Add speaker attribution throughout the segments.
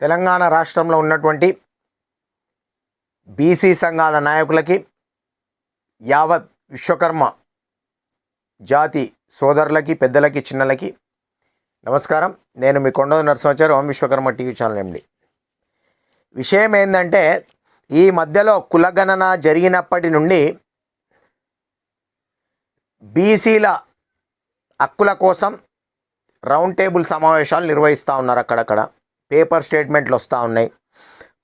Speaker 1: తెలంగాణ రాష్ట్రంలో ఉన్నటువంటి బీసీ సంఘాల నాయకులకి యావత్ విశ్వకర్మ జాతి సోదరులకి పెద్దలకి చిన్నలకి నమస్కారం. నేను మీ Konda Narasimhachari Om Vishwakarma TV channel MD. విషయం ఏంటంటే ఈ మధ్యలో కులగణన జరిగినప్పటి నుండి బీసీల హక్కుల కోసం రౌండ్ టేబుల్ సమావేశాలు నిర్వహిస్తూ ఉన్నారు అక్కడక్కడ. పేపర్ స్టేట్మెంట్లు వస్తూ ఉన్నాయి.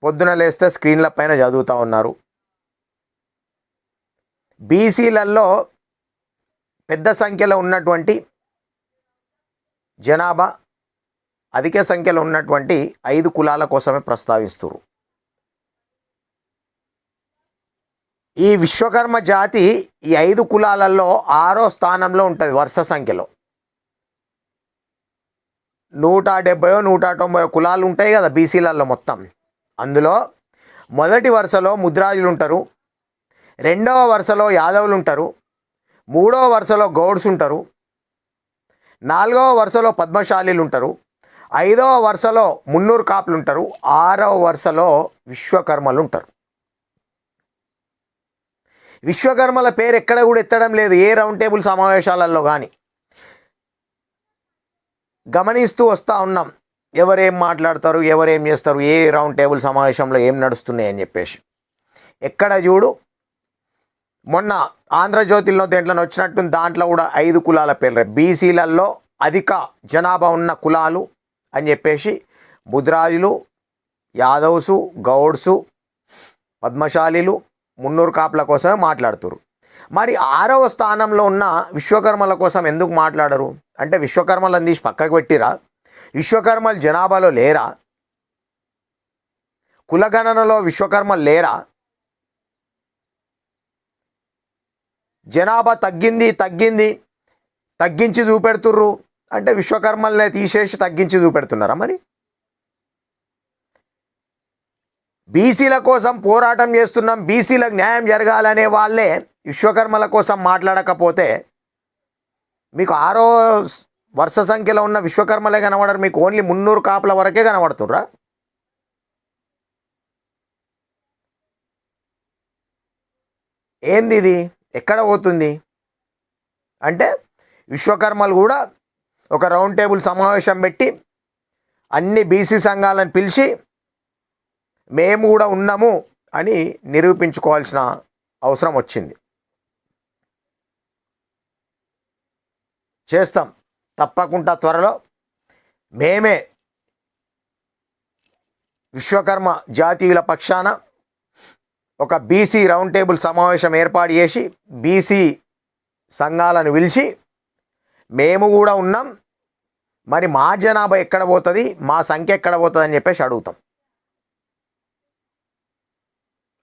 Speaker 1: పొద్దున లేస్తే స్క్రీన్ల పైన చదువుతూ ఉన్నారు. బీసీలలో పెద్ద సంఖ్యలో ఉన్నటువంటి జనాభా అధిక సంఖ్యలో ఉన్నటువంటి ఐదు కులాల కోసమే ప్రస్తావిస్తురు ఈ విశ్వకర్మ జాతి ఈ ఐదు కులాలలో ఆరో స్థానంలో ఉంటుంది వరుస సంఖ్యలో. నూట డెబ్బయో నూట తొంభై కులాలు ఉంటాయి కదా బీసీలలో మొత్తం. అందులో మొదటి వరుసలో ముద్రాజులు ఉంటారు రెండవ వరుసలో యాదవులు ఉంటారు మూడవ వరుసలో గౌడ్స్ ఉంటారు నాలుగవ వరుసలో పద్మశాలీలు ఉంటారు ఐదవ వరుసలో మున్నూరు కాపులు ఉంటారు ఆరవ వరుసలో విశ్వకర్మలు ఉంటారు విశ్వకర్మల పేరు ఎక్కడ కూడా ఎత్తడం లేదు ఏ రౌండ్ టేబుల్ సమావేశాలలో కానీ గమనిస్తూ వస్తూ ఉన్నాం. ఎవరేం మాట్లాడతారు ఎవరేం చేస్తారు ఏ రౌండ్ టేబుల్ సమావేశంలో ఏం నడుస్తున్నాయి అని చెప్పేసి. ఎక్కడ చూడు మొన్న ఆంధ్రజ్యోతిలో దేంట్లో వచ్చినట్టు దాంట్లో కూడా ఐదు కులాల పేర్లు బీసీలలో అధిక జనాభా ఉన్న కులాలు అని చెప్పేసి ముద్రాజులు యాదవ్సు గౌడ్సు పద్మశాలీలు మున్నూరు కాపుల కోసమే మాట్లాడుతురు మరి ఆరవ స్థానంలో ఉన్న విశ్వకర్మల కోసం ఎందుకు మాట్లాడరు? అంటే విశ్వకర్మలను తీసి పక్కకు పెట్టిరా. విశ్వకర్మలు జనాభాలో లేరా? కులగణనలో విశ్వకర్మలు లేరా? జనాభా తగ్గింది తగ్గింది తగ్గించి చూపెడుతుర్రు. అంటే విశ్వకర్మల్ని తీసేసి తగ్గించి చూపెడుతున్నారా మరి? బీసీల కోసం పోరాటం చేస్తున్నాం బీసీలకు న్యాయం జరగాలనే వాళ్ళే విశ్వకర్మల కోసం మాట్లాడకపోతే మీకు ఆరో వరుస సంఖ్యలో ఉన్న విశ్వకర్మలే కనబడరు మీకు ఓన్లీ మున్నూరు కాపుల వరకే కనబడుతుర్రా ఏంది ఇది? ఎక్కడ పోతుంది? అంటే విశ్వకర్మలు కూడా ఒక రౌండ్ టేబుల్ సమావేశం పెట్టి అన్ని బీసీ సంఘాలను పిలిచి మేము కూడా ఉన్నాము అని నిరూపించుకోవాల్సిన అవసరం వచ్చింది. చేస్తాం. తప్పకుండా త్వరలో. మేమే విశ్వకర్మ జాతీయుల పక్షాన ఒక బీసీ రౌండ్ టేబుల్ సమావేశం ఏర్పాటు చేసి బీసీ సంఘాలను పిలిచి మేము కూడా ఉన్నాం. మరి మా జనాభా ఎక్కడ పోతుంది? మా సంఖ్య ఎక్కడ పోతుంది అని చెప్పేసి అడుగుతాం.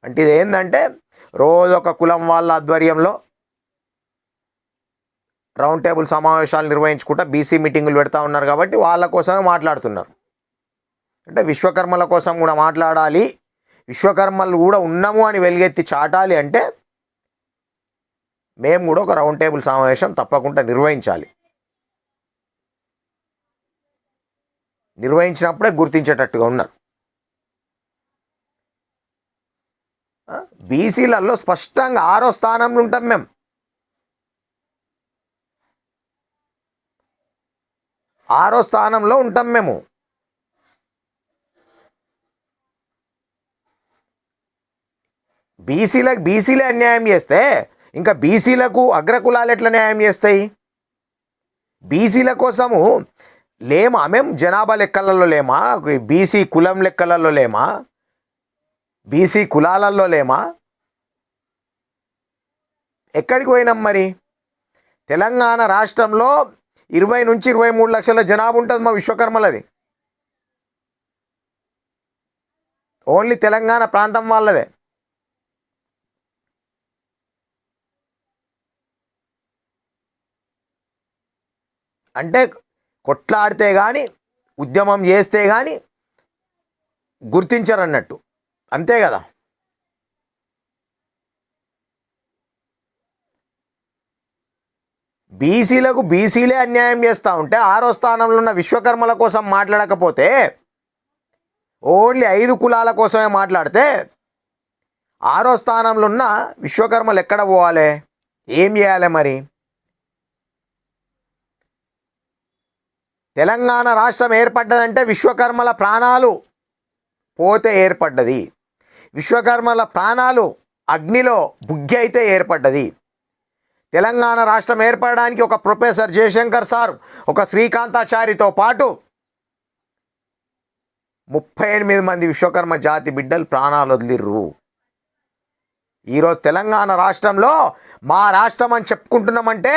Speaker 1: అంటే ఇది ఏంటంటే రోజు ఒక కులం వాళ్ళ ఆధ్వర్యంలో రౌండ్ టేబుల్ సమావేశాలు నిర్వహించుకుంటా బీసీ మీటింగులు పెడతా ఉన్నారు కాబట్టి వాళ్ళ కోసమే మాట్లాడుతున్నారు. అంటే విశ్వకర్మల కోసం కూడా మాట్లాడాలి. విశ్వకర్మలు కూడా ఉన్నాము అని వెలుగెత్తి చాటాలి అంటే మేము కూడా ఒక రౌండ్ టేబుల్ సమావేశం తప్పకుండా నిర్వహించాలి. నిర్వహించినప్పుడే గుర్తించేటట్టుగా ఉన్నారు. బీసీలలో స్పష్టంగా ఆరో స్థానంలో ఉంటాం మేము. ఆరో స్థానంలో ఉంటాం మేము. బీసీలకు బీసీలే అన్యాయం చేస్తే ఇంకా బీసీలకు అగ్రకులాలు ఎట్లా న్యాయం చేస్తాయి? బీసీల కోసము లేమా మేము జనాభా లెక్కలలో లేమా? బీసీ కులం లెక్కలలో లేమా? బీసీ కులాలలో లేమా? ఎక్కడికి పోయినాం మరి? తెలంగాణ రాష్ట్రంలో ఇరవై నుంచి ఇరవై మూడు లక్షల జనాభా ఉంటుంది మా విశ్వకర్మలది. ఓన్లీ తెలంగాణ ప్రాంతం వాళ్ళదే. అంటే కొట్లాడితే కానీ ఉద్యమం చేస్తే కానీ గుర్తించరన్నట్టు. అంతే కదా? బీసీలకు బీసీలే అన్యాయం చేస్తూ ఉంటే ఆరో స్థానంలో ఉన్న విశ్వకర్మల కోసం మాట్లాడకపోతే ఓన్లీ ఐదు కులాల కోసమే మాట్లాడితే ఆరో స్థానంలో ఉన్న విశ్వకర్మలు ఎక్కడ పోవాలి? ఏం చేయాలి మరి? తెలంగాణ రాష్ట్రం ఏర్పడ్డదంటే విశ్వకర్మల ప్రాణాలు పోతే ఏర్పడ్డది. విశ్వకర్మల ప్రాణాలు అగ్నిలో బుగ్గి అయితే ఏర్పడ్డది. తెలంగాణ రాష్ట్రం ఏర్పడడానికి ఒక ప్రొఫెసర్ జయశంకర్ సార్ ఒక శ్రీకాంతాచారితో పాటు ముప్పై ఎనిమిది మంది విశ్వకర్మ జాతి బిడ్డలు ప్రాణాలు వదిలిర్రు. ఈరోజు తెలంగాణ రాష్ట్రంలో మా రాష్ట్రం అని చెప్పుకుంటున్నామంటే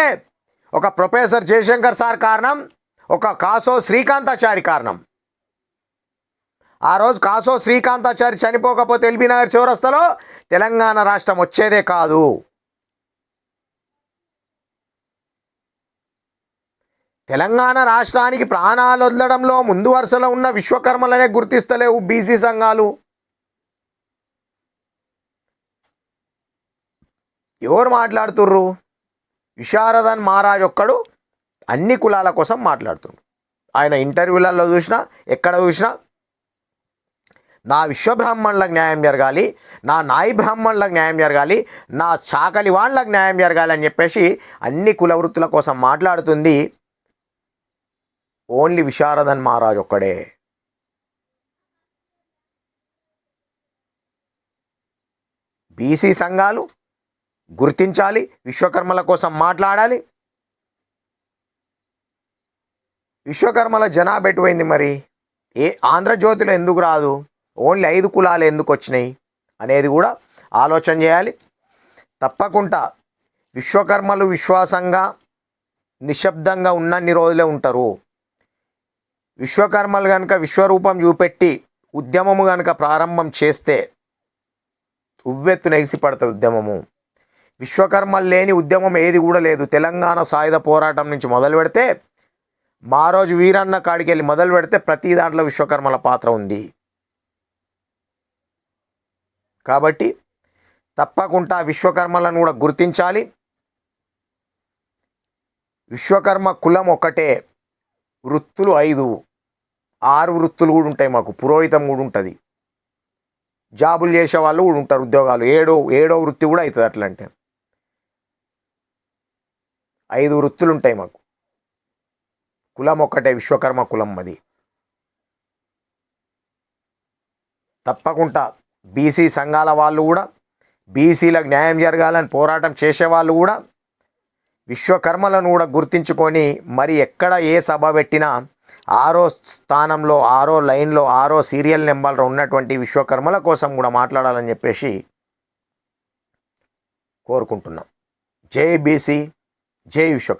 Speaker 1: ఒక ప్రొఫెసర్ జయశంకర్ సార్ కారణం ఒక కాసో శ్రీకాంతాచారి కారణం. ఆ రోజు కాసో శ్రీకాంతాచారి చనిపోకపోతే ఎల్బీ నగర్ చివరస్తలో తెలంగాణ రాష్ట్రం వచ్చేదే కాదు. తెలంగాణ రాష్ట్రానికి ప్రాణాలు వదలడంలో ముందు వరుసలో ఉన్న విశ్వకర్మలనే గుర్తిస్తలేవు బీసీ సంఘాలు. ఎవరు మాట్లాడుతుర్రు? విశారదన్ మహారాజ్ ఒక్కడు అన్ని కులాల కోసం మాట్లాడుతుండు. ఆయన ఇంటర్వ్యూలలో చూసినా ఎక్కడ చూసినా నా విశ్వబ్రాహ్మణులకు న్యాయం జరగాలి నా నాయి బ్రాహ్మణులకు న్యాయం జరగాలి నా చాకలి వాళ్ళకు న్యాయం జరగాలి అని చెప్పేసి అన్ని కుల వృత్తుల కోసం మాట్లాడుతుంది. ఓన్లీ విశారదన్ మహారాజ్ ఒక్కడే. బీసీ సంఘాలు గుర్తించాలి విశ్వకర్మల కోసం మాట్లాడాలి. విశ్వకర్మల జనాభా ఎటువైంది మరి? ఏ ఆంధ్రజ్యోతిలో ఎందుకు రాదు? ఓన్లీ ఐదు కులాలు ఎందుకు వచ్చినాయి అనేది కూడా ఆలోచన చేయాలి. తప్పకుండా విశ్వకర్మలు విశ్వాసంగా నిశ్శబ్దంగా ఉన్నన్ని రోజులే ఉంటారు. విశ్వకర్మలు కనుక విశ్వరూపం చూపెట్టి ఉద్యమము కనుక ప్రారంభం చేస్తే ఉవ్వెత్తున ఎగిసిపడుతుంది ఉద్యమము. విశ్వకర్మలు లేని ఉద్యమం ఏది కూడా లేదు. తెలంగాణ సాయుధ పోరాటం నుంచి మొదలు పెడితే మా రోజు వీరన్న కాడికి వెళ్ళి మొదలు పెడితే ప్రతి దాంట్లో విశ్వకర్మల పాత్ర ఉంది. కాబట్టి తప్పకుండా విశ్వకర్మలను కూడా గుర్తించాలి. విశ్వకర్మ కులం ఒకటే వృత్తులు ఐదు. ఆరు వృత్తులు కూడా ఉంటాయి మాకు. పురోహితం కూడా ఉంటుంది. జాబులు చేసే వాళ్ళు కూడా ఉంటారు ఉద్యోగాలు. ఏడో ఏడో వృత్తి కూడా అవుతుంది అట్లా అంటే. ఐదు వృత్తులు ఉంటాయి మాకు. కులం ఒక్కటే విశ్వకర్మ కులం అది. తప్పకుండా బీసీ సంఘాల వాళ్ళు కూడా బీసీలకు న్యాయం జరగాలని పోరాటం చేసేవాళ్ళు కూడా విశ్వకర్మలను కూడా గుర్తించుకొని మరి ఎక్కడ ఏ సభ పెట్టినా ఆరో స్థానంలో ఆరో లైన్లో ఆరో సీరియల్ నెంబర్లో ఉన్నటువంటి విశ్వకర్మల కోసం కూడా మాట్లాడాలని చెప్పేసి కోరుకుంటున్నాం. జై బీసీ జై విశ్వ